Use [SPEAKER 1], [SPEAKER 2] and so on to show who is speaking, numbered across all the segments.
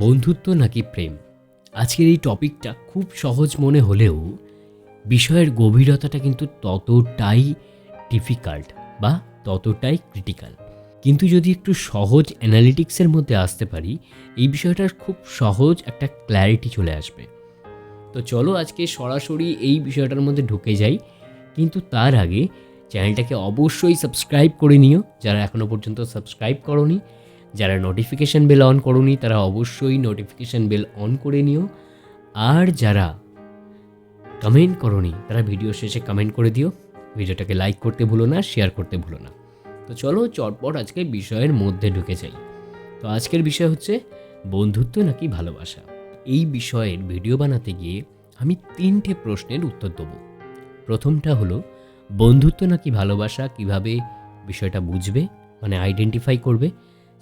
[SPEAKER 1] বন্ধুত্ব নাকি প্রেম? আজকের এই টপিকটা খুব সহজ মনে হলেও বিষয়ের গভীরতাটা কিন্তু ততটাই ডিফিকাল্ট বা ততটাই ক্রিটিক্যাল কিন্তু যদি একটু সহজ অ্যানালিটিক্সের মধ্যে আসতে পারি, এই বিষয়টার খুব সহজ একটা ক্ল্যারিটি চলে আসবে। তো চলো আজকে সরাসরি এই বিষয়টার মধ্যে ঢুকে যাই। কিন্তু তার আগে চ্যানেলটাকে অবশ্যই সাবস্ক্রাইব করে নিও। যারা এখনও পর্যন্ত সাবস্ক্রাইব করনি যারা নোটিফিকেশান বেল অন করনি, তারা অবশ্যই নোটিফিকেশান বেল অন করে নিও। আর যারা কমেন্ট করনি, তারা ভিডিও শেষে কমেন্ট করে দিও। ভিডিওটাকে লাইক করতে ভুলো না শেয়ার করতে ভুলো না। তো চলো, চটপট আজকে বিষয়ের মধ্যে ঢুকে যাই। তো আজকের বিষয় হচ্ছে বন্ধুত্ব নাকি ভালোবাসা? এই বিষয়ের ভিডিও বানাতে গিয়ে আমি তিনটে প্রশ্নের উত্তর দেবো। প্রথমটা হলো, বন্ধুত্ব নাকি ভালোবাসা? কীভাবে বিষয়টা বুঝবে? মানে আইডেন্টিফাই করবে?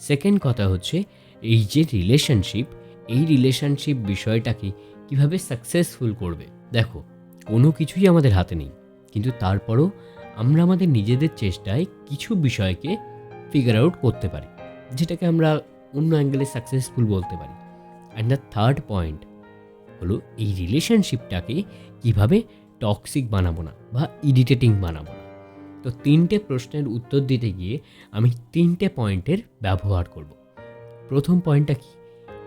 [SPEAKER 1] সেকেন্ড কথা হচ্ছে, এই যে রিলেশনশিপ এই রিলেশনশিপ বিষয়টাকে কীভাবে সাকসেসফুল করবে? দেখো, কোনো কিছুই আমাদের হাতে নেই, কিন্তু তারপরও আমরা আমাদের নিজেদের চেষ্টায় কিছু বিষয়কে ফিগার আউট করতে পারি, যেটাকে আমরা অন্য অ্যাঙ্গেলে সাকসেসফুল বলতে পারি। অ্যান্ড দ্য থার্ড পয়েন্ট হলো, এই রিলেশনশিপটাকে কীভাবে টক্সিক বানাবো না বা ইরিটেটিং বানাবো না। তো তিনটে প্রশ্নের উত্তর দিতে গিয়ে আমি তিনটে পয়েন্টের ব্যবহার করব। প্রথম পয়েন্টটা কি?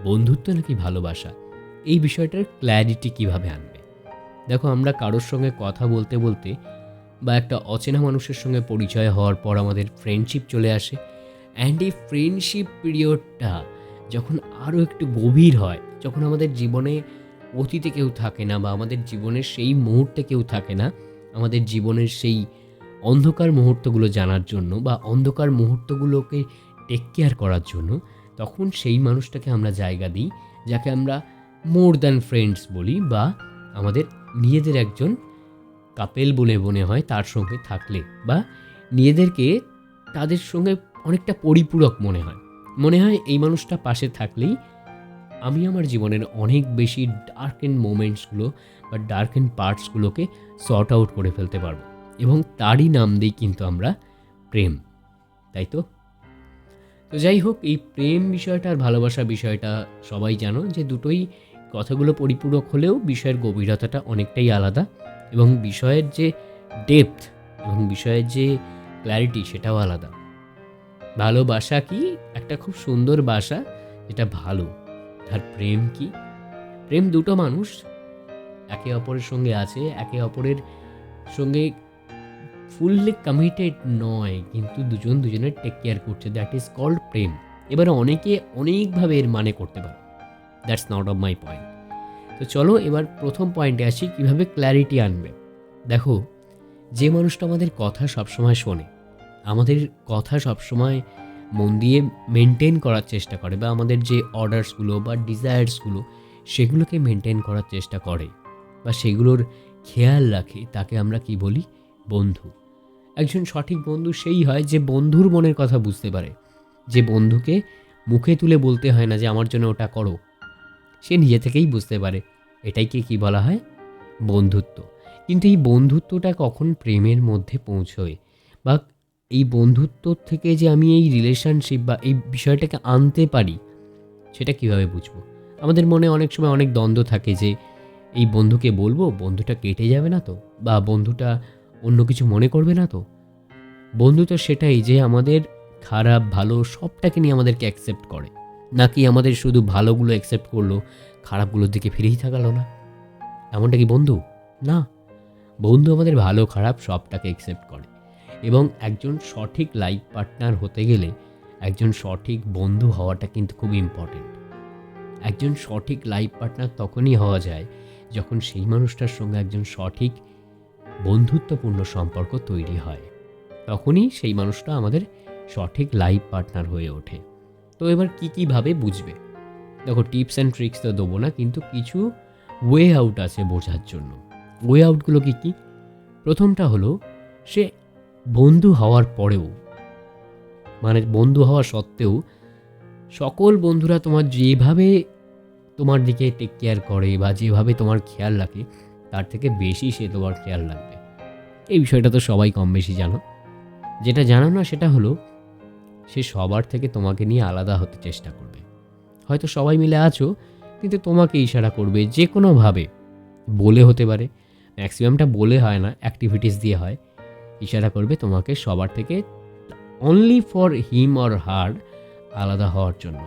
[SPEAKER 1] বন্ধুত্ব নাকি ভালোবাসা? এই বিষয়টার ক্ল্যারিটি কীভাবে আনবে? দেখো, আমরা কারোর সঙ্গে কথা বলতে বলতে বা একটা অচেনা মানুষের সঙ্গে পরিচয় হওয়ার পর আমাদের ফ্রেন্ডশিপ চলে আসে। অ্যান্ড এই ফ্রেন্ডশিপ পিরিয়ডটা যখন আরও একটু গভীর হয়, যখন আমাদের জীবনে অতীতে কেউ থাকে না বা আমাদের জীবনের সেই মুহূর্তে কেউ থাকে না, আমাদের জীবনের সেই অন্ধকার মুহূর্তগুলো জানার জন্য বা অন্ধকার মুহূর্তগুলোকে টেক কেয়ার করার জন্য তখন সেই মানুষটাকে আমরা জায়গা দিই, যাকে আমরা মোর দ্যান ফ্রেন্ডস বলি বা আমাদের নিজেদের একজন কাপেল বলে মনে হয় তার সঙ্গে থাকলে বা নিজেদেরকে তাদের সঙ্গে অনেকটা পরিপূরক মনে হয়। মনে হয় এই মানুষটা পাশে থাকলেই আমি আমার জীবনের অনেক বেশি ডার্ক এন্ড মোমেন্টসগুলো বা ডার্ক এন্ড পার্টসগুলোকে সর্ট আউট করে ফেলতে পারব। এবং তারই নাম দিই কিন্তু আমরা প্রেম, তাই তো? তো যাই হোক, এই প্রেম বিষয়টা আর ভালোবাসা বিষয়টা সবাই জানো যে দুটোই কথাগুলো পরিপূরক হলেও বিষয়ের গভীরতাটা অনেকটাই আলাদা এবং বিষয়ের যে ডেপথ এবং বিষয়ের যে ক্ল্যারিটি সেটাও আলাদা। ভালোবাসা কি একটা খুব সুন্দর বাসা যেটা ভালো, আর প্রেম কি? প্রেম দুটো মানুষ একে অপরের সঙ্গে আছে, একে অপরের সঙ্গে ফুললি কমিটেড নয়, কিন্তু দুজন দুজনের টেক কেয়ার করছে। দ্যাট ইজ কল্ড প্রেম। এবারে অনেকে অনেকভাবে এর মানে করতে পারে। That's not of my point তো চলো এবার প্রথম পয়েন্টে আসি, কীভাবে ক্ল্যারিটি আনবে। দেখো, যে মানুষটা আমাদের কথা সবসময় শোনে, আমাদের কথা সবসময় মন দিয়ে মেনটেন করার চেষ্টা করে, বা আমাদের যে অর্ডারসগুলো বা ডিজায়ার্সগুলো সেগুলোকে মেনটেন করার চেষ্টা করে, বা সেগুলোর খেয়াল রাখে, তাকে আমরা কি বলি? বন্ধু। একজন সঠিক বন্ধু সেই হয় যে বন্ধুর মনের কথা বুঝতে পারে। যে বন্ধুকে মুখে তুলে বলতে হয় না যে আমার জন্য ওটা করো। সে নিজে থেকেই বুঝতে পারে। এটাইকে কি বলা হয়? বন্ধুত্ব। কিন্তু এই বন্ধুত্বটা কখন প্রেমের মধ্যে পৌঁছয়? বা এই বন্ধুত্ব থেকে যে আমি এই রিলেশনশিপ বা এই বিষয়টাকে আনতে পারি, সেটা কীভাবে বুঝব? আমাদের মনে অনেক সময় অনেক দ্বন্দ্ব থাকে যে, এই বন্ধুকে বলব, বন্ধুটা কেটে যাবে না তো? বা বন্ধুটা অন্য কিছু মনে করবে না তো? বন্ধু তো সেটাই যে আমাদের খারাপ, ভালো সবটাকে নিয়ে আমাদেরকে অ্যাকসেপ্ট করে। নাকি আমাদের শুধু ভালোগুলো অ্যাকসেপ্ট করল, খারাপগুলোর দিকে ফিরেই থাকালো না? এমনটা কি বন্ধু? না। বন্ধু আমাদের ভালো, খারাপ সবটাকে অ্যাকসেপ্ট করে। এবং একজন সঠিক লাইফ পার্টনার হতে গেলে একজন সঠিক বন্ধু হওয়াটা কিন্তু খুব ইম্পর্টেন্ট একজন সঠিক লাইফ পার্টনার তখনই হওয়া যায় যখন সেই মানুষটার সঙ্গে একজন সঠিক বন্ধুত্বপূর্ণ সম্পর্ক তৈরি হয়। তখনই সেই মানুষটা আমাদের সঠিক লাইফ পার্টনার হয়ে ওঠে। তো এবার কী কীভাবে বুঝবে? দেখো টিপস অ্যান্ড ট্রিক্স তো দেবো না, কিন্তু কিছু ওয়ে আউট আছে বোঝার জন্য। ওয়ে আউটগুলো কী কী? প্রথমটা হলো, সে বন্ধু হওয়ার পরেও মানে বন্ধু হওয়া সত্ত্বেও, সকল বন্ধুরা তোমার যেভাবে তোমার দিকে টেক কেয়ার করে বা যেভাবে তোমার খেয়াল রাখে, তার থেকে বেশি সে তোমার খেয়াল রাখবে। এই বিষয়টা তো সবাই কম বেশি জানো। যেটা জানো না সেটা হলো, সে সবার থেকে তোমাকে নিয়ে আলাদা হতে চেষ্টা করবে। হয়তো সবাই মিলে আছো, কিন্তু তোমাকে ইশারা করবে যে কোনোভাবে। বলে হতে পারে ম্যাক্সিমামটা বলে হয় না অ্যাক্টিভিটিস দিয়ে হয়। ইশারা করবে তোমাকে সবার থেকে only for him or her আলাদা হওয়ার জন্য।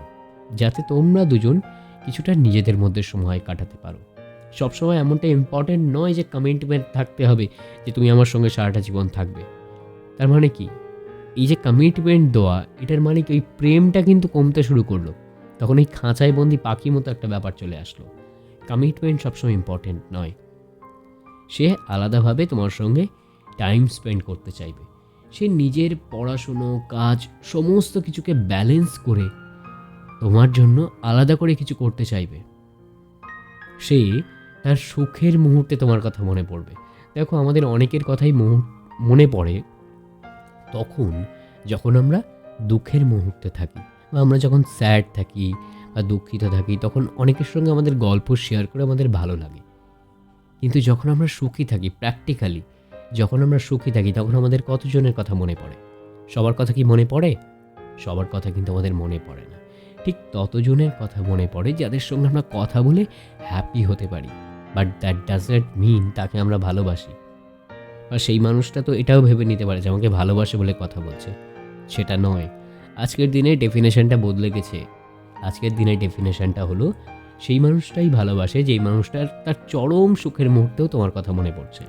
[SPEAKER 1] যাতে তোমরা দুজন কিছুটা নিজেদের মধ্যে সময় কাটাতে পারো। সবসময় এমনটা ইম্পর্টেন্ট নয় যে কমিটমেন্ট থাকতে হবে, যে তুমি আমার সঙ্গে সারাটা জীবন থাকবে। তার মানে কি? এই যে কমিটমেন্ট দেওয়া, এটার মানে কি? ওই প্রেমটা কিন্তু কমতে শুরু করল। তখন এই খাঁচায় বন্দি পাখি মতো একটা ব্যাপার চলে আসলো। কমিটমেন্ট সবসময় ইম্পর্টেন্ট নয়। সে আলাদাভাবে তোমার সঙ্গে টাইম স্পেন্ড করতে চাইবে। সে নিজের পড়াশুনো, কাজ, সমস্ত কিছুকে ব্যালেন্স করে তোমার জন্য আলাদা করে কিছু করতে চাইবে। সে তার সুখের মুহূর্তে তোমার কথা মনে পড়বে। দেখো, আমাদের অনেকের কথাই মনে পড়ে তখন যখন আমরা দুঃখের মুহূর্তে থাকি বা আমরা যখন স্যাড থাকি বা দুঃখিত থাকি, তখন অনেকের সঙ্গে আমাদের গল্প শেয়ার করে আমাদের ভালো লাগে। কিন্তু যখন আমরা সুখী থাকি প্র্যাকটিক্যালি যখন আমরা সুখী থাকি, তখন আমাদের কতজনের কথা মনে পড়ে? সবার কথা কি মনে পড়ে? সবার কথা কিন্তু আমাদের মনে পড়ে না। ঠিক ততজনের কথা মনে পড়ে, যাদের সঙ্গে আমরা কথা বলে হ্যাপি হতে পারি। বাট দ্যাট ডাজন্ট মিন তাকে আমরা ভালোবাসি। আর সেই মানুষটা তো এটাও ভেবে নিতে পারে যে আমাকে ভালোবাসে বলে কথা বলছে। সেটা নয়। আজকের দিনে ডেফিনেশনটা বদলে গেছে। আজকের দিনে ডেফিনেশনটা হলো, সেই মানুষটাই ভালোবাসে, যেই মানুষটার তার চরম সুখের মুহূর্তেও তোমার কথা মনে পড়ছে।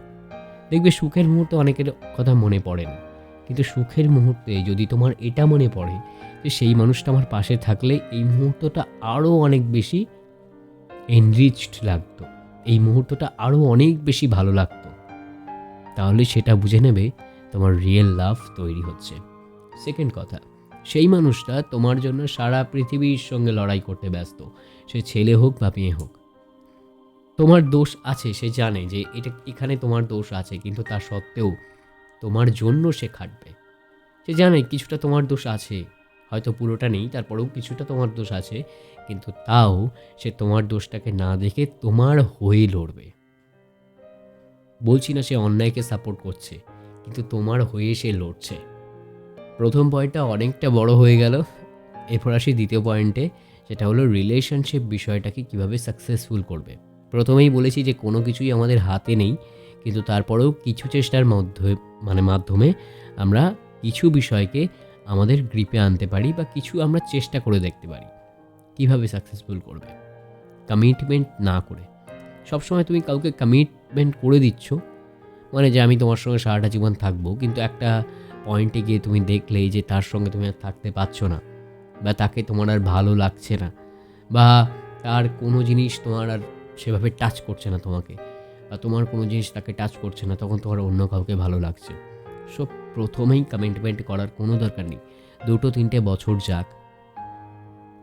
[SPEAKER 1] দেখবে সুখের মুহূর্তে অনেকের কথা মনে পড়ে না। কিন্তু সুখের মুহূর্তে যদি তোমার এটা মনে পড়ে যে সেই মানুষটা আমার পাশে থাকলে এই মুহূর্তটা আরও অনেক বেশি এনরিচড লাগতো। এই মুহূর্তটা আরও অনেক বেশি ভালো লাগতো। তাহলে সেটা বুঝে নেবে তোমার রিয়েল লাভ তৈরি হচ্ছে। সেকেন্ড কথা, সেই মানুষটা তোমার জন্য সারা পৃথিবীর সঙ্গে লড়াই করতে ব্যস্ত। সে ছেলে হোক বা মেয়ে হোক। তোমার দোষ আছে, সে জানে যে এটা, এখানে তোমার দোষ আছে, কিন্তু তা সত্ত্বেও তোমার জন্য সে খাটবে। সে জানে কিছুটা তোমার দোষ আছে, হয়তো পুরোটা নেই, তারপরেও কিছুটা তোমার দোষ আছে। কিন্তু তাও সে তোমার দোষটাকে না দেখে তোমার হয়ে লড়বে। বলছি না সে অন্যায়কে সাপোর্ট করছে, কিন্তু তোমার হয়ে সে লড়ছে। প্রথম পয়েন্টটা অনেকটা বড় হয়ে গেল। এরপর আসি দ্বিতীয় পয়েন্টে সেটা হলো রিলেশনশিপ বিষয়টাকে কীভাবে সাকসেসফুল করবে। প্রথমেই বলেছি যে কোনো কিছুই আমাদের হাতে নেই, কিন্তু তারপরেও কিছু চেষ্টার মধ্যে মানে মাধ্যমে আমরা কিছু বিষয়কে আমাদের গ্রিপে আনতে পারি বা কিছু আমরা চেষ্টা করে দেখতে পারি। কীভাবে সাকসেসফুল করবে? কমিটমেন্ট না করে। সবসময় তুমি কাউকে কমিটমেন্ট করে দিচ্ছ মানে যে আমি তোমার সঙ্গে সারাটা জীবন থাকব, কিন্তু একটা পয়েন্টে গিয়ে তুমি দেখলেই যে তার সঙ্গে তুমি আর থাকতে পারছ না, বা তাকে তোমার আর ভালো লাগছে না, বা তার কোনো জিনিস তোমার আর সেভাবে টাচ করছে না তোমাকে, বা তোমার কোনো জিনিস তাকে টাচ করছে না, তখন তোমার অন্য কাউকে ভালো লাগছে। সো প্রথমেই কমিটমেন্ট করার কোনো দরকার নেই। দুটো তিনটে বছর যাক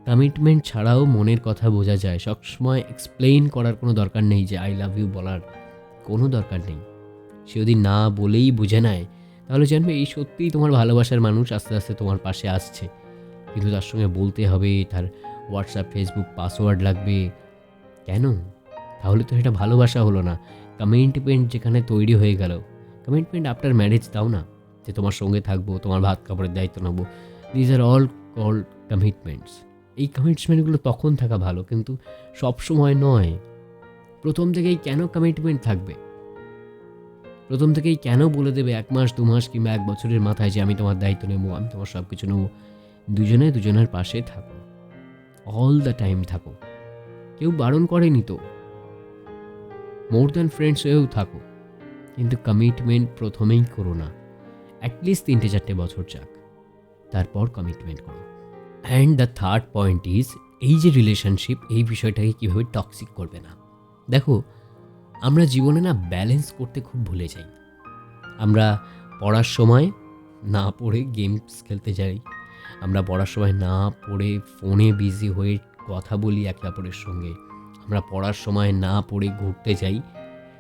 [SPEAKER 1] কমিটমেন্ট ছাড়াও মনের কথা বোঝা যায়। সবসময় এক্সপ্লেইন করার কোনো দরকার নেই যে আই লাভ ইউ বলার কোনো দরকার নেই। সে যদি না বলেই বুঝে নেয়, তাহলে জানবে এই সত্যিই তোমার ভালোবাসার মানুষ আস্তে আস্তে তোমার পাশে আসছে। কিন্তু তার সঙ্গে বলতে হবে, তার হোয়াটসঅ্যাপ ফেসবুক পাসওয়ার্ড লাগবে। কেন? তাহলে তো এটা ভালোবাসা হলো না। কমিটমেন্ট যেখানে তৈরি হয়ে গেল। কমিটমেন্ট আফটার ম্যারেজ দাও না, যে তোমার সঙ্গে থাকব, তোমার ভাত কাপড়ের দায়িত্ব নেব। These are all call commitments এই কমিটমেন্টগুলো তখন থাকা ভালো, কিন্তু সব সময় নয়। প্রথম থেকেই কেন কমিটমেন্ট থাকবে? প্রথম থেকেই কেন বলে দেবে এক মাস, দু মাস কিংবা এক বছরের মাথায় যে আমি তোমার দায়িত্ব নেব, আমি তোমার সব কিছু নেব? দুজনে দুজনের পাশে থাকো। অল দ্য টাইম থাকো। কেউ বারণ করেনি তো? মোর দ্যান ফ্রেন্ডস হয়েও থাকো। কিন্তু কমিটমেন্ট প্রথমেই করো না। অ্যাটলিস্ট তিনটে চারটে বছর যাক। তারপর কমিটমেন্ট করো। And the third point is এই যে রিলেশনশিপ এই বিষয়টাকে কীভাবে টক্সিক করবে না? দেখো, আমরা জীবনে না ব্যালেন্স করতে খুব ভুলে যাই। আমরা পড়ার সময় না পড়ে গেমস খেলতে যাই। আমরা পড়ার সময় না পড়ে ফোনে বিজি হয়ে কথা বলি একে অপরের সঙ্গে। আমরা পড়ার সময় না পড়ে ঘুরতে যাই।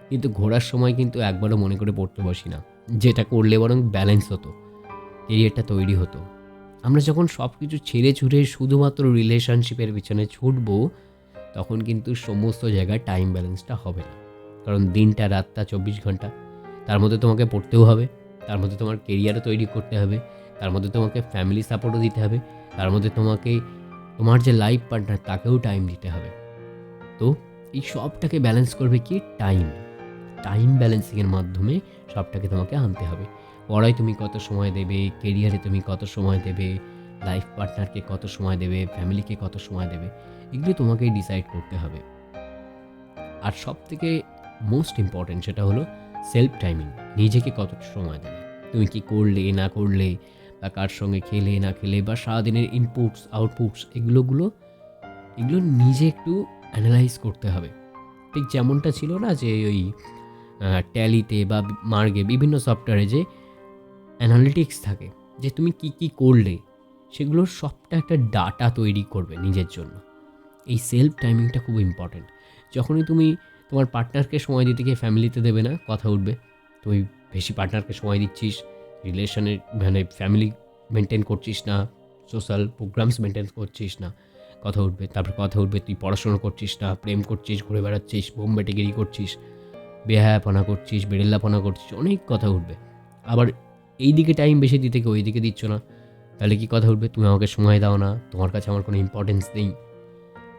[SPEAKER 1] কিন্তু ঘোরার সময় কিন্তু একবারও মনে করে পড়তে বসি না। যেটা করলে বরং ব্যালেন্স হতো। কেরিয়ারটা তৈরি হতো। আমরা যখন সব কিছু ছেড়ে ছুড়ে শুধুমাত্র রিলেশনশিপের পিছনে ছুটব, তখন কিন্তু সমস্ত জায়গায় টাইম ব্যালেন্সটা হবে না। কারণ দিনটা, রাতটা, চব্বিশ ঘণ্টা, তার মধ্যে তোমাকে পড়তেও হবে, তার মধ্যে তোমার কেরিয়ারও তৈরি করতে হবে, তার মধ্যে তোমাকে ফ্যামিলি সাপোর্টও দিতে হবে, তার মধ্যে তোমাকে, তোমার যে লাইফ পার্টনার তাকেও টাইম দিতে হবে। তো এই সবটাকে ব্যালেন্স করবে কি? টাইম টাইম ব্যালেন্সিংয়ের মাধ্যমে সবটাকে তোমাকে আনতে হবে। পড়ায় তুমি কত সময় দেবে কেরিয়ারে তুমি কত সময় দেবে লাইফ পার্টনারকে কত সময় দেবে ফ্যামিলিকে কত সময় দেবে, এগুলো তোমাকেই ডিসাইড করতে হবে। আর সব থেকে মোস্ট ইম্পর্ট্যান্ট সেটা হলো সেলফ টাইমিং নিজেকে কত সময় দেবে, তুমি কি করলে, না করলে, বা কার সঙ্গে খেলে, না খেলে, বা সারাদিনের ইনপুটস আউটপুটস এগুলোগুলো, এগুলো নিজে একটু অ্যানালাইজ করতে হবে। ঠিক যেমনটা ছিল না যে ওই ট্যালিতে বা মার্গে বিভিন্ন সফটওয়্যারে যে অ্যানালিটিক্স থাকে যে তুমি কি কি করলে, সেগুলোর সবটা একটা ডাটা তৈরি করবে নিজের জন্য। এই সেলফ টাইমিংটা খুব ইম্পর্ট্যান্ট যখনই তুমি তোমার পার্টনারকে সময় দিতে গিয়ে ফ্যামিলিতে দেবে না, কথা উঠবে, তুমি বেশি পার্টনারকে সময় দিচ্ছিস রিলেশনের মানে ফ্যামিলি মেনটেন করছিস না সোশ্যাল প্রোগ্রামস মেনটেন করছিস না, কথা উঠবে, তারপর কথা উঠবে, তুই পড়াশোনা করছিস না, প্রেম করছিস, ঘুরে বেড়াচ্ছিস বোম্বেটেগিরি করছিস, বেহায়াপনা করছিস, বেরেল্লাপনা করছিস, অনেক কথা উঠবে। আবার এই দিকে টাইম বেশি দিতে গিয়ে ওই দিকে দিচ্ছ না। তাহলে কি কথা উঠবে? তুমি আমাকে সময় দাও না। তোমার কাছে আমার কোনো ইম্পর্টেন্স নেই।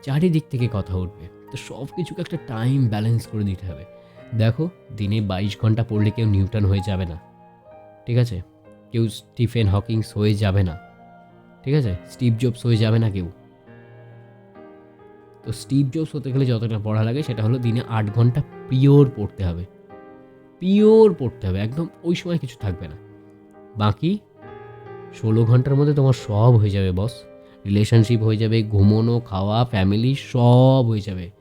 [SPEAKER 1] চারিদিক থেকে কথা উঠবে। তো সব কিছুকে একটা টাইম ব্যালেন্স করে দিতে হবে। দেখো, দিনে বাইশ ঘণ্টা পড়লে কেউ নিউটন হয়ে যাবে না। ঠিক আছে? কেউ স্টিফেন হকিংস হয়ে যাবে না। ঠিক আছে? স্টিভ জবস হয়ে যাবে না কেউ। তো স্টিভ জবস হতে গেলে যতটা পড়া লাগে সেটা হলো দিনে আট ঘণ্টা পিওর পড়তে হবে। পিওর পড়তে হবে। একদম ওই সময় কিছু থাকবে না। বাকি? ষোলো ঘণ্টার মধ্যে তোমার সব হয়ে যাবে বস রিলেশনশিপ হয়ে যাবে, ঘুমোনো, খাওয়া ফ্যামিলি সব হয়ে যাবে।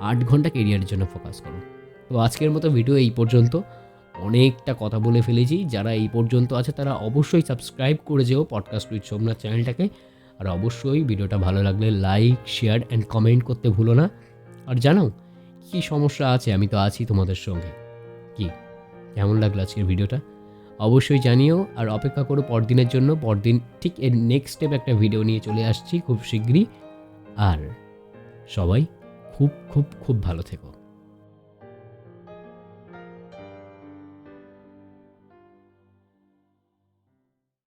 [SPEAKER 1] আট ঘণ্টা কেরিয়ারের জন্য ফোকাস করো। তো আজকের মতো ভিডিও এই পর্যন্ত। অনেকটা কথা বলে ফেলেছি। যারা এই পর্যন্ত আছে, তারা অবশ্যই সাবস্ক্রাইব করে যেও পডকাস্ট উইথ সোমনাথ চ্যানেলটাকে আর অবশ্যই ভিডিওটা ভালো লাগলে লাইক শেয়ার অ্যান্ড কমেন্ট করতে ভুলো না। আর জানো কী সমস্যা আছে? আমি তো আছি তোমাদের সঙ্গে। কি? কেমন লাগল আজকের ভিডিওটা অবশ্যই জানিও আর অপেক্ষা করো পরদিনের জন্য। পরদিন ঠিক এর নেক্সট স্টেপ একটা ভিডিও নিয়ে চলে আসছি খুব শীঘ্রই। আর সবাই খুব খুব খুব ভালো থেকো।